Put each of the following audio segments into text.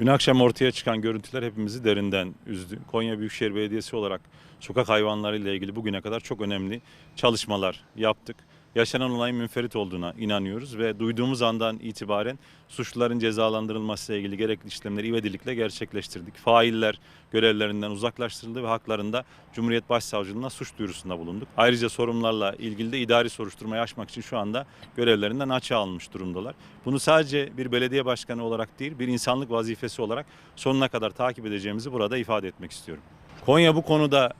Dün akşam ortaya çıkan görüntüler hepimizi derinden üzdü. Konya Büyükşehir Belediyesi olarak sokak hayvanlarıyla ilgili bugüne kadar çok önemli çalışmalar yaptık. Yaşanan olayın münferit olduğuna inanıyoruz ve duyduğumuz andan itibaren suçluların cezalandırılmasıyla ilgili gerekli işlemleri ivedilikle gerçekleştirdik. Failler görevlerinden uzaklaştırıldı ve haklarında Cumhuriyet Başsavcılığına suç duyurusunda bulunduk. Ayrıca sorunlarla ilgili de idari soruşturmayı açmak için şu anda görevlerinden açığa alınmış durumdalar. Bunu sadece bir belediye başkanı olarak değil, bir insanlık vazifesi olarak sonuna kadar takip edeceğimizi burada ifade etmek istiyorum. Konya bu konuda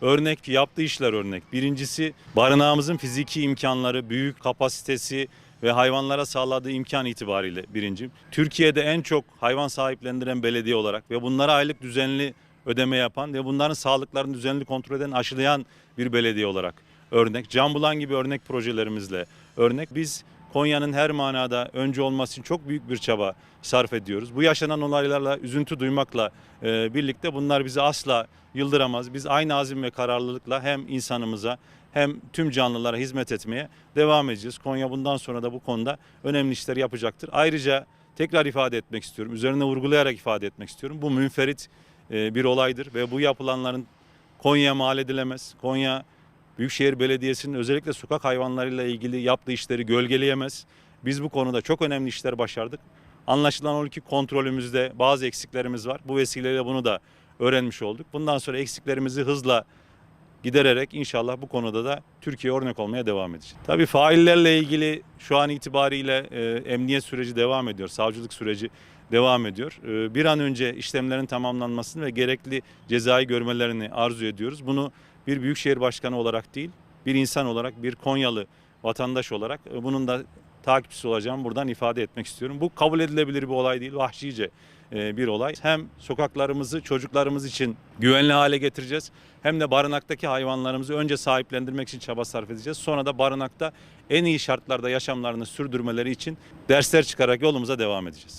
örnek yaptığı işler örnek. Birincisi barınağımızın fiziki imkanları, büyük kapasitesi ve hayvanlara sağladığı imkan itibariyle birinci. Türkiye'de en çok hayvan sahiplendiren belediye olarak ve bunlara aylık düzenli ödeme yapan ve bunların sağlıklarını düzenli kontrol eden, aşılayan bir belediye olarak örnek. Can Bulan gibi örnek projelerimizle örnek. Biz Konya'nın her manada önce olması için çok büyük bir çaba sarf ediyoruz. Bu yaşanan olaylarla üzüntü duymakla e, birlikte bunlar bizi asla yıldıramaz. Biz aynı azim ve kararlılıkla hem insanımıza hem tüm canlılara hizmet etmeye devam edeceğiz. Konya bundan sonra da bu konuda önemli işler yapacaktır. Ayrıca tekrar ifade etmek istiyorum. Üzerine vurgulayarak ifade etmek istiyorum. Bu münferit e, bir olaydır ve bu yapılanların Konya'ya mal edilemez. Konya Büyükşehir Belediyesi'nin özellikle sokak hayvanlarıyla ilgili yaptığı işleri gölgeleyemez. Biz bu konuda çok önemli işler başardık. Anlaşılan o ki kontrolümüzde bazı eksiklerimiz var. Bu vesileyle bunu da öğrenmiş olduk. Bundan sonra eksiklerimizi hızla gidererek inşallah bu konuda da Türkiye örnek olmaya devam edecek. Tabii faillerle ilgili şu an itibariyle e, emniyet süreci devam ediyor, savcılık süreci devam ediyor. E, bir an önce işlemlerin tamamlanmasını ve gerekli cezayı görmelerini arzu ediyoruz. Bunu bir büyükşehir başkanı olarak değil, bir insan olarak, bir Konyalı vatandaş olarak e, bunun da takipçisi olacağımı buradan ifade etmek istiyorum. Bu kabul edilebilir bir olay değil, vahşice e, bir olay. Hem sokaklarımızı çocuklarımız için güvenli hale getireceğiz hem de barınaktaki hayvanlarımızı önce sahiplendirmek için çaba sarf edeceğiz. Sonra da barınakta en iyi şartlarda yaşamlarını sürdürmeleri için dersler çıkarak yolumuza devam edeceğiz.